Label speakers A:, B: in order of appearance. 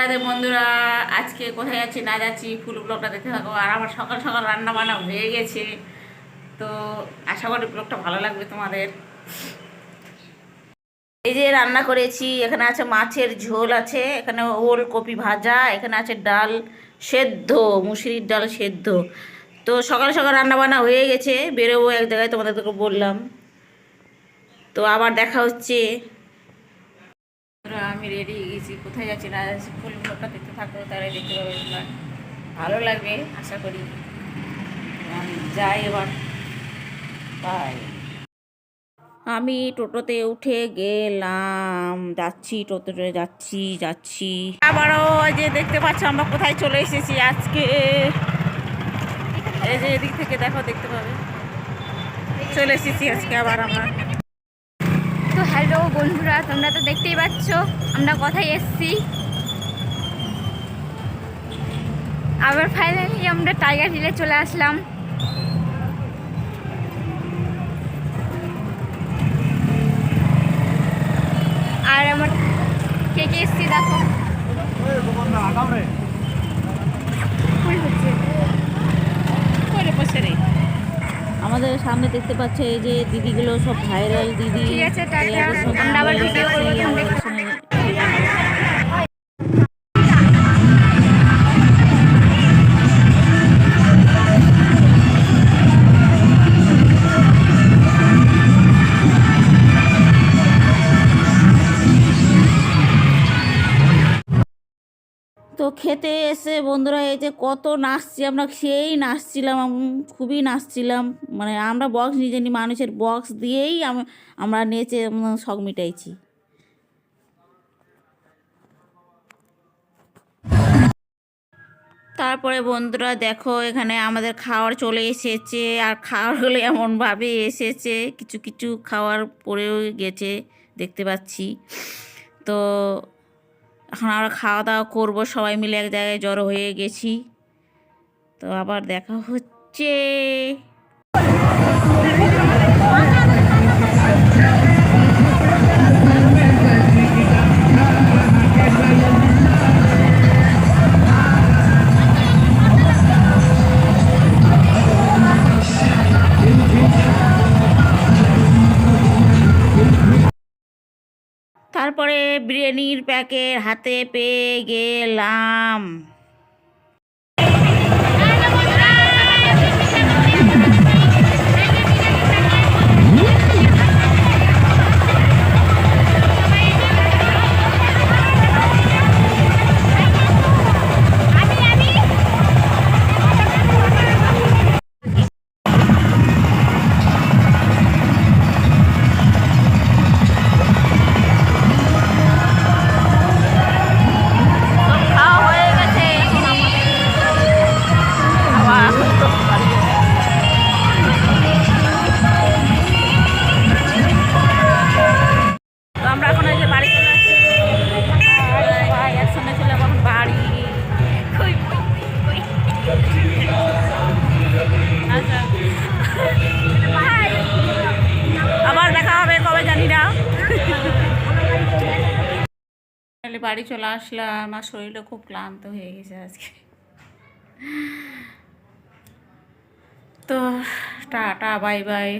A: তাদের বন্ধুরা, আজকে কোথায় যাচ্ছি না যাচ্ছি, ফুল ব্লগটা দেখতে থাকো। আর আমার সকাল সকাল রান্না বান্না হয়ে গেছে। তো আশা করি ব্লগটা ভালো লাগবে তোমাদের। এই যে রান্না করেছি, এখানে আছে মাছের ঝোল আছে, এখানে ওল কপি ভাজা, এখানে আছে ডাল সেদ্ধ, মুসুরির ডাল সেদ্ধ। তো সকাল সকাল রান্না বান্না হয়ে গেছে, বেরোবো এক জায়গায় তোমাদেরকে বললাম। তো আবার দেখা হচ্ছে। আমি রেডি গেছি। কোথায় যাচ্ছি না যাচ্ছি, ফুল ব্লগটা দেখতে থাকো তারাই দেখতে পাবে ভালো লাগবে, আশা করি। আমি যাই এবার। বাই আমি টোটোতে উঠে গেলাম। যাচ্ছি, টোটোতে যাচ্ছি যাচ্ছি। আবারও যে দেখতে পাচ্ছ, আমরা কোথায় চলে এসেছি আজকে। এই যে এদিক থেকে দেখো, দেখতে পাবে। চলে এসেছি আজকে আবার আমরা।
B: হ্যালো বন্ধুরা তোমরা তো দেখতেই পাচ্ছ আমরা কোথায় এসছি? আবার ফাইনালি আমরা টাইগার হিলে চলে আসলাম। আর আমার কে কে এসছি দেখো? হচ্ছে?
A: বসে রে? আমাদের সামনে দেখতে পাচ্ছে এই যে দিদিগুলো সব ভাইরাল দিদি
B: ঠিক আছে, টাটা। আমরা আবার ভিডিও করব,
A: খেতে এসে বন্ধুরা, এই যে কত নাচছি আমরা, সেই নাচছিলাম খুবই নাচছিলাম। মানে আমরা বক্স নিজে মানুষের বক্স দিয়েই আম- আমরা নেচে শখ মিটাইছি। তারপরে বন্ধুরা, দেখো, এখানে আমাদের খাওয়ার চলে এসেছে, আর খাওয়ারগুলো এমনভাবে এসেছে, কিছু কিছু খাওয়ার পরেও গেছে, দেখতে পাচ্ছি। তো এখন আমরা খাওয়া দাওয়া করব, সবাই মিলে এক জায়গায় জড়ো হয়ে গেছি। তো আবার দেখা হচ্ছে। তারপরে বিরিয়ানির প্যাকেট হাতে পেয়ে গেলাম। তাহলে বাড়ি চলে আসলাম আমার শরীরও খুব ক্লান্ত হয়ে গেছে আজকে। তো, টাটা বাই বাই